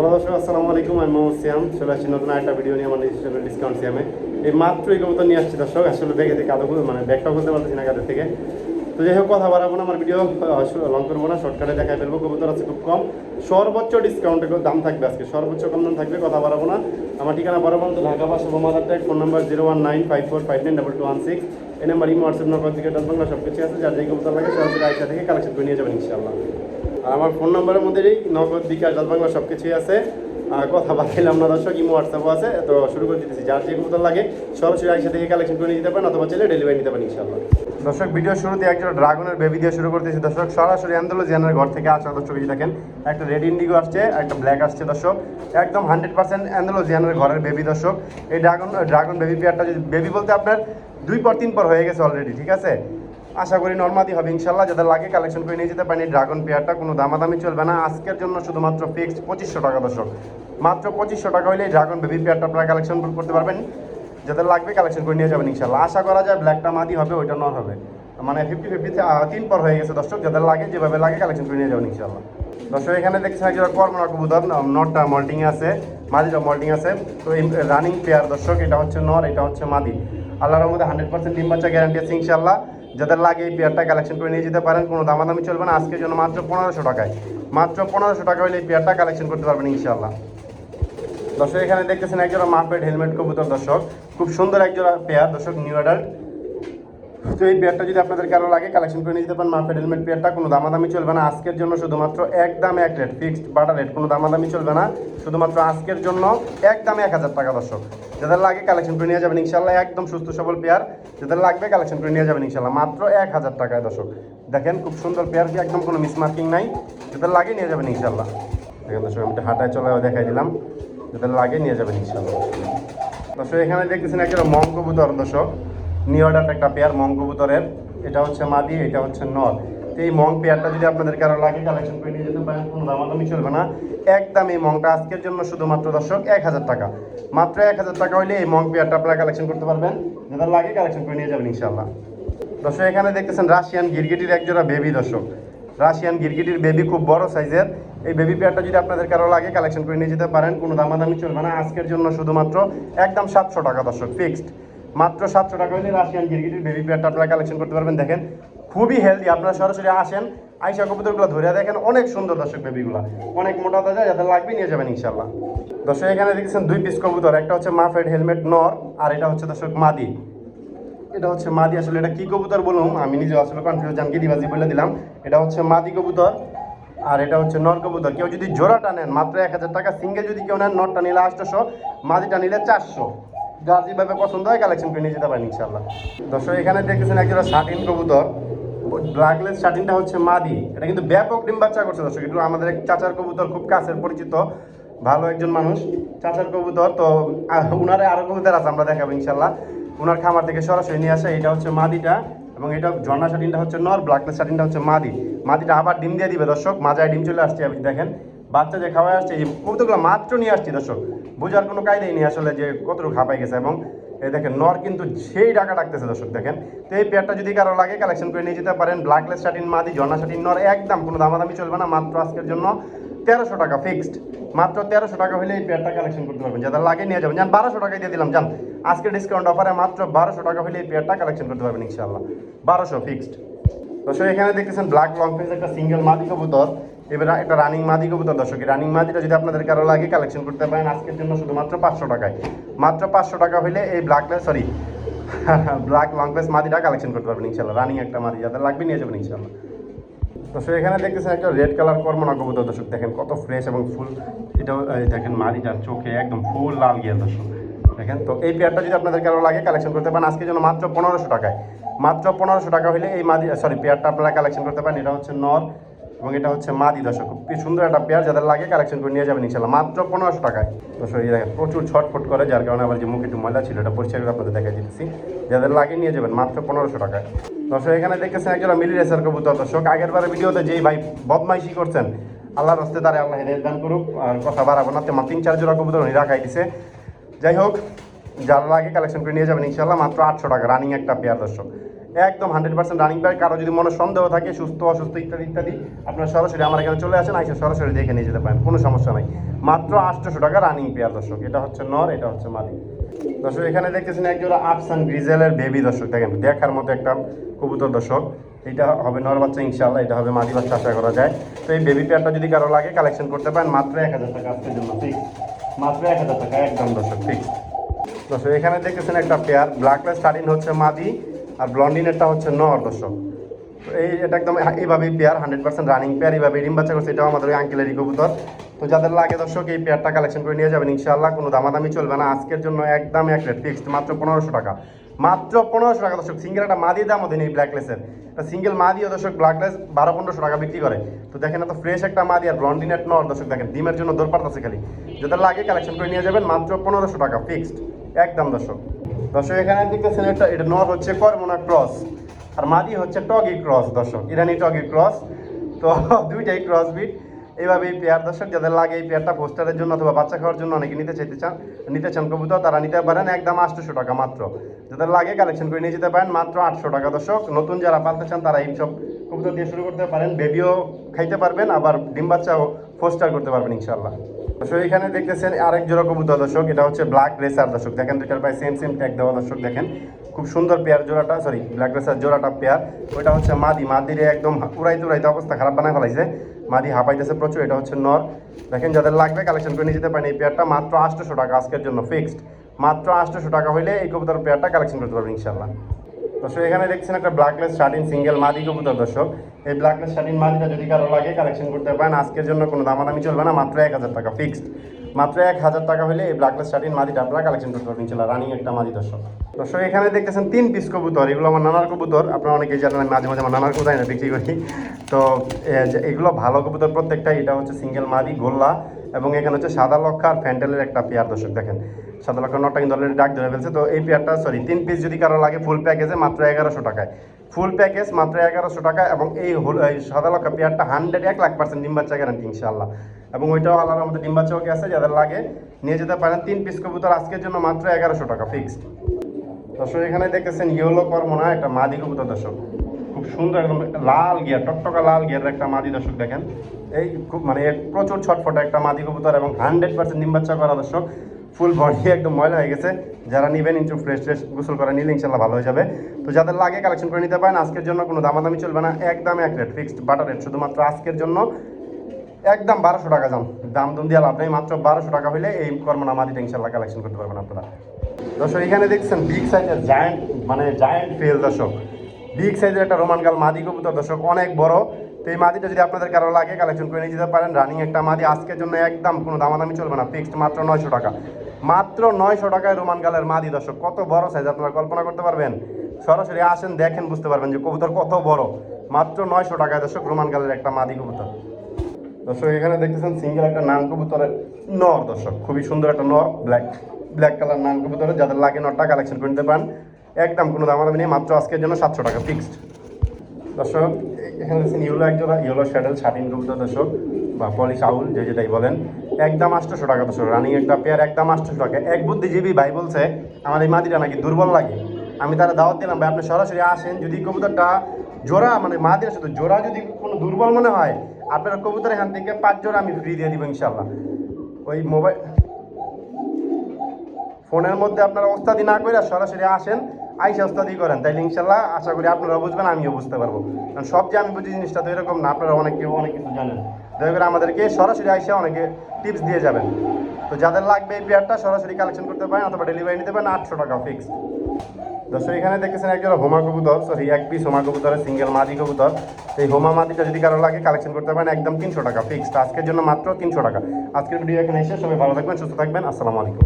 Hello দর্শক আসসালামু আলাইকুম আমি মোহাম্মদ সিয়াম চলে আসছি নতুন একটা ভিডিও নিয়ে আমার নিজস্ব ডিসকাউন্ট সিয়ামে এই মাত্র এই কবুতর নিয়ে আসছি দর্শক আসলে দেখে দেখে আদৌ মানে ব্যাগটাও করতে পারতেছি না কাদের থেকে। তো যাই হোক, কথা বাড়াবো না, আমার ভিডিও লং করব না শর্টকাটে দেখাই ফেলব। কবুতর আছে খুব কম। সর্বোচ্চ ডিসকাউন্টে দাম থাকবে আজকে। সর্বোচ্চ কম দাম থাকবে, কথা বাড়াবো না। আমার ঠিকানা বরাবর ঢাকা বাসা বোমাদার phone number zero one nine five four five nine double two one six এই নাম্বার ইমো হোয়াটসঅ্যাপ নগর দিকে দশ বাংলা সব কিছু আছে। যার যেই কবুতর লাগে, সরাসরি আইসা থেকে কালেকশন করে নিয়ে যাবেন, ইনশাআল্লাহ। আর আমার ফোন নাম্বারের মধ্যেই নগদ, বিকাশ, ডাল বাংলা সব কিছুই আছে। আর কথা বাতাইলাম না, দর্শক, ইমো, হোয়াটসঅ্যাপও আছে। তো শুরু করে দিতেছি, যার যে কবুতর লাগে সরাসরি একসাথে থেকে কালেকশন করে নিতে পারেন অথবা চাইলে ডেলিভারি নিতে পারেন, ইনশাআল্লাহ। দর্শক ভিডিও শুরুতে একজন ড্রাগনের বেবি দিয়ে শুরু করতেছি। দর্শক, সরাসরি অ্যান্ডোলজিয়ানের ঘর থেকে আসা দর্শক, এই দেখেন, একটা রেড ইন্ডিগো আসছে, একটা ব্ল্যাক আসছে দর্শক। একদম হান্ড্রেড পার্সেন্ট অ্যান্ডোলজিয়ানের ঘরের বেবি দর্শক। এই ড্রাগন ড্রাগন বেবি পেয়ারটা যদি বেবি বলতে আপনার দুই পর, তিন পর হয়ে গেছে অলরেডি ঠিক আছে? আশা করি নর্মাদি হবে, ইনশাল্লাহ যাদের লাগে কালেকশন করে নিয়ে যেতে পারেন। এই ড্রাগন পেয়ারটা কোনো দামাদামি চলবে না। আজকের জন্য শুধুমাত্র ফিক্সড পঁচিশশো টাকা দর্শক। মাত্র পঁচিশশো টাকা হলে ড্রাগন বেবি পেয়ারটা আপনারা কালেকশন করতে পারবেন। যাদের লাগবে কালেকশন করে নিয়ে যাবেন, ইনশাল্লাহ। আশা করা যায় ব্ল্যাকটা মাদি হবে, ওইটা নর হবে। মানে ফিফটি ফিফটি তিন পর হয়ে গেছে দর্শক। যাদের লাগে, যেভাবে লাগে কালেকশন করে নিয়ে যাবেন, ইনশাল্লাহ। দর্শক, এখানে দেখছি একজন কর্মনা কবুতর নটটা মল্টিং আছে, মাদিটা মল্টিং আছে। তো এই রানিং পেয়ার দর্শক, এটা হচ্ছে নর, এটা হচ্ছে মাদি। আল্লাহর মধ্যে হান্ড্রেড পার্সেন্ট ডিম বাচ্চা গ্যারান্টি আছে, ইনশাল্লাহ। যাদের লাগে এই পেয়ারটা কালেকশন করে নিয়ে যেতে পারেন, কোনো দামাদামি চলবে না। আজকের জন্য মাত্র পনেরোশো টাকায়। মাত্র পনেরোশো টাকা হলে এই পেয়ারটা কালেকশন করতে পারবেন ইনশাল্লাহ দর্শক, এখানে দেখতেছেন একজোড়া মাপের হেলমেট কবুতর, দর্শক। খুব সুন্দর একজোড়া পেয়ার দর্শক নিউ অ্যাডাল্ট তো এই পেয়ারটা যদি আপনাদের কারও লাগে কালেকশন করে নিয়ে যেতে পারেন মার্কেট হেলমেট পেয়ারটা কোনো দামাদামি চলবে না আজকের জন্য, শুধুমাত্র এক দামে এক রেট ফিক্সড বাটা রেট কোনো দামাদামি চলবে না। শুধুমাত্র আজকের জন্য এক দামে এক হাজার টাকা, দর্শক। যাদের লাগে কালেকশন করে নিয়ে যাবেন ইনশাল্লাহ একদম সুস্থ সবল পেয়ার যাদের লাগবে কালেকশন করে নিয়ে যাবেন ইনশাল্লাহ মাত্র এক হাজার টাকায়, দর্শক। দেখেন, খুব সুন্দর পেয়ার কি একদম কোনো মিসমার্কিং নাই। যাদের লাগে নিয়ে যাবেন ইনশাল্লাহ দেখেন, দর্শক, আমি হাঁটায় চলে দেখাই দিলাম। যাদের লাগে নিয়ে যাবেন ইনশাল্লাহ দর্শক, এখানে দেখতেছেন একটা মং কবুতর দর্শক। অর্ডার একটা পেয়ার মং কবুতরের। এটা হচ্ছে মাদি, এটা হচ্ছে নর এই মং পেয়ারটা যদি আপনাদের কারও লাগে কালেকশন করে নিয়ে যেতে পারেন, কোনো দামাদামি চলবে না। একদম এই মংটা আজকের জন্য শুধুমাত্র দর্শক এক হাজার টাকা। মাত্র এক হাজার টাকা হলে এই মং পেয়ারটা আপনারা কালেকশন করতে পারবেন। যাদের লাগে কালেকশন করে নিয়ে যাবেন ইনশাল্লাহ দর্শক, এখানে দেখতেছেন রাশিয়ান গিরগিটির একজোড়া বেবি দর্শক। রাশিয়ান গিরগিটির বেবি খুব বড় সাইজের এই বেবি পেয়ারটা যদি আপনাদের কারও লাগে কালেকশন করে নিয়ে যেতে পারেন, কোনো দামাদামি চলবে না। আজকের জন্য শুধুমাত্র একদম সাতশো টাকা দর্শক ফিক্সড মাত্র সাতশো টাকা হলে রাশিয়ান গিরগিটির বেবি পেয়ারটা আপনারা কালেকশন করতে পারবেন। দেখেন, খুবই হেলদি আপনারা সরাসরি আসেন, আইসা কবুতরগুলো ধরে দেখেন, অনেক সুন্দর দর্শক বেবিগুলো অনেক মোটা তাজা, যাদের লাগবে নিয়ে যাবেন ইনশাল্লাহ দর্শক, এখানে দেখছেন দুই পিস কবুতর। একটা হচ্ছে মাফেড হেলমেট নর আর এটা হচ্ছে দর্শক মাদি এটা হচ্ছে মাদি আসলে এটা কি কবুতর বলুন? আমি নিজে আসলে কনফিউজ জানকি দিবাজি বলে দিলাম। এটা হচ্ছে মাদি কবুতর, আর এটা হচ্ছে নর কবুতর। কেউ যদি জোড়াটা নেন, মাত্র এক হাজার টাকা সিঙ্গেল যদি কেউ নেন নরটা নিলে আটশোশো মাদিটা নিলে চারশো। যার যেভাবে পছন্দ হয় কালেকশন করে নিয়ে যেতে পারেন ইনশাল্লাহ দর্শক, এখানে দেখতেছেন একজোড়া শাটিন কবুতর। ব্ল্যাকলেস শাটিনটা হচ্ছে মাদি। এটা কিন্তু ব্যাপক ডিম বাচ্চা করছে দর্শক। একটু আমাদের এক চাচার কবুতর, খুব কাছের পরিচিত, ভালো একজন মানুষ, চাচার কবুতর। তো উনারে আরও কবুতর আছে, আমরা দেখাবো ইনশাল্লাহ উনার খামার থেকে সরাসরি নিয়ে আসে, এটা হচ্ছে মাদিটা এবং এটা ঝর্ণা শাটিনটা হচ্ছে নর ব্ল্যাকলেস শাটিনটা হচ্ছে মাদি। মাদিটা আবার ডিম দিয়ে দিবে দর্শক, মাজায় ডিম চলে আসছে আপনি দেখেন। বাচ্চা যে খাওয়াই আসছে, এই কবুতরগুলো মাত্র নিয়ে আসছি দর্শক, বোঝার কোনো কায়দাই নেই আসলে যে কতটুকু খাপাই গেছে। এবং এই দেখেন, নর কিন্তু সেই টাকা ডাকতেছে দর্শক, দেখেন। তো এই পেয়ারটা যদি কারও লাগে কালেকশন করে নিয়ে যেতে পারেন। ব্ল্যাকলেস শাটিন মাদি, ঝর্ণা শাটিন নর, একদম কোনো দামাদামি চলবে না, মাত্র আজকের জন্য তেরোশো টাকা ফিক্সড মাত্র তেরোশো টাকা হলে এই পেয়ারটা কালেকশন করতে পারবেন। যাদের লাগে নিয়ে যাবেন। যান, বারোশো টাকায় দিয়ে দিলাম, যান। আজকে ডিসকাউন্ট অফারে মাত্র বারোশো টাকা হলে এই পেয়ারটা কালেকশন করতে পারবেন ইনশাল্লাহ বারোশো ফিক্সড দর্শক, এখানে দেখতেছেন ব্ল্যাক লং ফেস একটা সিঙ্গেল মাদি কবুতর। এবার একটা রানিং মাদি কবুতর, দর্শক রানিং মাদিটা যদি আপনাদের কারও লাগে কালেকশন করতে পারেন আজকের জন্য শুধুমাত্র পাঁচশো টাকায়। মাত্র পাঁচশো টাকা হলে এই black sorry black long face মাদিটা কালেকশন করতে পারবেন ইনশাল্লাহ রানিং একটা মাদি, যাদের লাগবে নিয়ে যাবেন ইনশাল্লাহ দর্শক, এখানে দেখতেছেন একটা রেড কালার কর্মনা কবুতর, দর্শক, দেখেন কত ফ্রেশ এবং ফুল এই দেখেন মাদিটার চোখে একদম ফুল লাল গিয়ে, দর্শক, দেখেন। তো এই পেয়ারটা যদি আপনাদের কারও লাগে কালেকশন করতে পারেন আজকে জন্য মাত্র পনেরোশো টাকায়। মাত্র পনেরোশো টাকা হলে এই মাদি সরি পেয়ারটা আপনারা কালেকশন করতে পারেন, এটা হচ্ছে নর এবং এটা হচ্ছে মাদি দর্শক। খুব সুন্দর একটা পেয়ার যাদের লাগে কালেকশন করে নিয়ে যাবেন ইনশাল্লাহ মাত্র পনেরোশো টাকায়। দর্শক এই দেখেন, প্রচুর ছটফট করে, যার কারণে আবার যে মুখে একটু ময়লা ছিল, এটা পরিষ্কার করে আপনাদের দেখা দিতেছি। যাদের লাগে নিয়ে যাবেন, মাত্র পনেরোশো টাকায়। দর্শক এখানে দেখতেছেন একজন মিলি রেসার কবুতর দর্শক। আগের বারে ভিডিওতে যেই ভাই বদমাইশি করছেন, আল্লাহর হস্তে তারে আল্লাহ হেদায়ত দান করুক, আর কথা বাড়াবো না। তেমন তিন, চার জোড়া কবুতর উনি রাখাই দিছে। যাই হোক, যার লাগে কালেকশন করে নিয়ে যাবেন ইনশাল্লাহ মাত্র আটশো টাকা। রানিং একটা পেয়ার দর্শক। একদম হান্ড্রেড পার্সেন্ট রানিং পেয়ার কারও যদি মনে সন্দেহ থাকে, সুস্থ, অসুস্থ ইত্যাদি ইত্যাদি, আপনারা সরাসরি আমার এখানে চলে আসেন, আইসা সরাসরি দেখে নিয়ে যেতে পারেন, কোনো সমস্যা নাই। মাত্র আটশোশো টাকা রানিং পেয়ার দর্শক। এটা হচ্ছে নর, এটা হচ্ছে মাদি দর্শক, এখানে দেখতেছেন একজোড়া আফসান গ্রিজেলের বেবি দর্শক, দেখেন, দেখার মতো একটা কবুতর, দর্শক। এটা হবে নর বাচ্চা ইনশাল্লাহ এটা হবে মাদি বাচ্চা, আশা করা যায়। তো এই বেবি পেয়ারটা যদি কারও লাগে কালেকশন করতে পারেন, মাত্র এক হাজার টাকা আজকের জন্য ফিক্স মাত্র এক হাজার টাকা, একদম, দর্শক ফিক্স দর্শক, এখানে দেখতেছেন একটা পেয়ার ব্ল্যাকলেস স্টার্টিং হচ্ছে মাদি আর ব্লন্ডিনেরটা হচ্ছে নর দর্শক এই এটা একদম এইভাবেই pair hundred percent running pair এইভাবে ডিম বাচ্চা করছে, এটাও আমাদের ওই আঙ্কেলেরই কবুতর। তো যাদের লাগে দর্শক, এই পেয়ারটা কালেকশন করে নিয়ে যাবেন, ইনশাআল্লাহ, কোনো দামাদামি চলবে না। আজকের জন্য একদম এক রেট ফিক্সড মাত্র পনেরোশো টাকা। মাত্র পনেরোশো টাকা দর্শক সিঙ্গেল একটা মাদি দাম ওদের এই ব্ল্যাকলেসের সিঙ্গেল মাদিও দর্শক ব্ল্যাকলেস বারো, পনেরোশো টাকা বিক্রি করে। তো দেখেন এত ফ্রেশ একটা মাদি আর ব্লন্ডিনেট নর দর্শক, দেখেন, ডিমের জন্য দৌড় আছে খালি। যাদের লাগে কালেকশন করে নিয়ে যাবেন, মাত্র পনেরোশো টাকা ফিক্সড একদম দর্শক। দর্শক, এখানে দেখতেছেন এটা এটা নর হচ্ছে কর্মনা ক্রস, আর মাদি হচ্ছে টগি ক্রস, দর্শক। ইরানি টগি ক্রস। তো দুইটাই ক্রস বিট এইভাবে এই পেয়ার, দর্শক, যাদের লাগে এই পেয়ারটা পোস্টারের জন্য অথবা বাচ্চা খাওয়ার জন্য অনেকে নিতে চাইতে চান, নিতে চান কবুতর, তারা নিতে পারেন একদম আটশোশো টাকা মাত্র। যাদের লাগে কালেকশন করে নিয়ে যেতে পারেন মাত্র আটশো টাকা, দর্শক। নতুন যারা পালতে চান, তারা এইসব কবুতর দিয়ে শুরু করতে পারেন। বেবিও খাইতে পারবেন, আবার ডিম বাচ্চাও পোস্টার করতে পারবেন ইনশাল্লাহ দর্শক এখানে দেখতেছেন আরেক জোড়া কবুতর দর্শক, এটা হচ্ছে ব্ল্যাক রেসার দর্শক। দেখেন দুইটার প্রায় সেম সেম ট্যাগ দেওয়া দর্শক, দেখেন। খুব সুন্দর পেয়ার জোড়াটা সরি ব্ল্যাক রেসার জোড়াটা পেয়ার। ওইটা হচ্ছে মাদি, মাদিরে একদম উড়াইতে উড়াইতে অবস্থা খারাপ বানায় ফেলাইছে। মাদি হাঁপাইতেছে প্রচুর, এটা হচ্ছে নর। দেখেন, যাদের লাগবে কালেকশন করে নিয়ে যেতে পারেন এই পেয়ারটা। মাত্র আটশোশো টাকা আজকের জন্য ফিক্সড মাত্র আটশোশো টাকা হলে এই কবুতর পেয়ারটা কালেকশন করতে পারবেন ইনশাল্লাহ দর্শক এখানে দেখছেন একটা ব্ল্যাকলেস শার্টিন সিঙ্গেল মাদি কবুতর, দর্শক। এই ব্ল্যাকলেস শার্টিন মাদিটা যদি কারও লাগে কালেকশন করতে পারেন। আজকের জন্য কোনো দামাদামি চলবে না, মাত্র এক হাজার টাকা ফিক্সড মাত্র এক হাজার টাকা হলে এই ব্ল্যাকলেস শার্টিন মাদিটা আপনারা কালেকশন করতে পারবেন ইনশাল্লাহ রানিং একটা মাদি দর্শক। দর্শক, এখানে দেখতেছেন তিন পিস কবুতর, এগুলো আমার নানার কবুতর। আপনারা অনেকেই জানেন, আমি মাঝে মাঝে আমার নানার কোথায় না বিক্রি করি। তো এগুলো ভালো কবুতর প্রত্যেকটা এটা হচ্ছে সিঙ্গেল মাদি, গোল্লা এবং এখানে হচ্ছে সাদা লক্ষা আর ফ্যান্টেলের একটা পেয়ার দর্শক দেখেন। সাদা লক্ষা নটা কিন্তু অলরেডি ডাক ধরে ফেলছে। তো এই পেয়ারটা সরি তিন পিস যদি কারও লাগে ফুল প্যাকেজে মাত্র এগারোশো টাকায়। ফুল প্যাকেজ মাত্র এগারোশো টাকা এবং এই সাদা লক্ষা পেয়ারটা হান্ড্রেড এক লাখ পার্সেন্ট ডিম বাচ্চা গ্যারান্টি ইনশাল্লাহ এবং ওইটাও আল্লাহর মধ্যে ডিম বাচ্চাও আছে যাদের লাগে নিয়ে যেতে পারেন। তিন পিস কবুতর আজকের জন্য মাত্র এগারোশো টাকা ফিক্সড দর্শক, এখানে দেখতেছেন ইয়েলো কর্মনা, একটা মাদি কবুতর, দর্শক। খুব সুন্দর একদম লাল গিয়ার টকটকা লাল গিয়ারের একটা মাদি, দর্শক দেখেন। এই খুব মানে প্রচুর ছটফটে একটা মাদি কবুতর এবং হান্ড্রেড পার্সেন্ট ডিম বাচ্চা করা, দর্শক। ফুল বডি একদম ময়লা হয়ে গেছে। যারা নিবেন ইঞ্চু ফ্রেশ ফ্রেশ গোসল করে নিলে ইনশাল্লাহ ভালো হয়ে যাবে। তো যাদের লাগে কালেকশন করে নিতে পারেন, আজকের জন্য কোনো দামাদামি চলবে না। একদম এক রেট ফিক্সড বাটার রেট শুধুমাত্র আজকের জন্য একদম বারোশো টাকা দাম। দাম দিয়ে লাভ নেই। মাত্র বারোশো টাকা হলে এই কর্মনা ইনশাল্লাহ কালেকশন করতে পারবেন আপনারা। দর্শক, এখানে দেখছেন বিগ সাইজের জায়ান্ট মানে জায়ান্ট ফেল দর্শক বিগ সাইজের একটা রোমান গাল মাদি কবুতর। দর্শক, অনেক বড়। তো এই মাদিটা যদি আপনাদের কারও লাগে কালেকশন করে নিয়ে যেতে পারেন। রানিং একটা মাদি আজকের জন্য একদম কোনো দামাদামি চলবে না। ফিক্সড মাত্র নয়শো টাকা। মাত্র নয়শো টাকায় রোমান গালের মাদি, দর্শক, কত বড় সাইজ আপনারা কল্পনা করতে পারবেন? সরাসরি আসেন, দেখেন, বুঝতে পারবেন যে কবুতর কত বড়। মাত্র নয়শো টাকায়, দর্শক, রোমান গালের একটা মাদি কবুতর। দর্শক, এখানে দেখতেছেন সিঙ্গেল একটা নান কবুতরের নর, দর্শক, খুবই সুন্দর একটা নর ব্ল্যাক ব্ল্যাক কালার নান কবুতরের। যাদের লাগে নরটা কালেকশন করে নিতে পারেন। একদম কোনো দামাদামি নেই, মাত্র আজকের জন্য সাতশো টাকা ফিক্সড দর্শক, এখানে দেখছেন ইউলো একজোড়া ইউলো শ্যাডেল শাটিন কবুতর দর্শক, বা পলিশ আউল, যে যেটাই বলেন। একদম আটশোশো টাকা দর্শক, রানিং একটা পেয়ার একদম আটশোশো টাকা। এক বুদ্ধিজীবী ভাই বলছে, আমার এই মাদিটা নাকি দুর্বল লাগে। আমি তারা দাওয়াত দিলাম, ভাই, আপনি সরাসরি আসেন, যদি কবুতরটা জোড়া মানে মাদির সাথে জোড়া যদি কোনো দুর্বল মনে হয়, আপনার কবুতর এখান থেকে পাঁচ জোড়া আমি ফ্রি দিয়ে দিব ইনশাল্লাহ ওই মোবাইল ফোনের মধ্যে আপনারা ওস্তাদি না করে সরাসরি আসেন আইসা ওস্তাদি করেন, তাইলে ইনশাল্লাহ আশা করি আপনারা বুঝবেন, আমিও বুঝতে পারব। কারণ সব যে আমি বুঝি জিনিসটা তো এরকম না, আপনারা অনেক কেউ অনেক কিছু জানেন। দয়া করে আমাদেরকে সরাসরি আইসা অনেকে টিপস দিয়ে যাবেন। তো যাদের লাগবে এই পেয়ারটা সরাসরি কালেকশন করতে পারেন অথবা ডেলিভারি নিতে পারেন, আটশো টাকা ফিক্সড দর্শক, এখানে দেখেছেন একজন হোমা কবুতর সরি এক পিস হোমা কবুতরের সিঙ্গেল মাদি কবুতর। এই হোমা মাদিটা যদি কারও লাগে কালেকশন করতে পারেন, একদম তিনশো টাকা ফিক্সড আজকের জন্য মাত্র তিনশো টাকা। আজকের ভিডিও এখানে এসে সবাই ভালো থাকবেন, সুস্থ থাকবেন। আসসালামু আলাইকুম।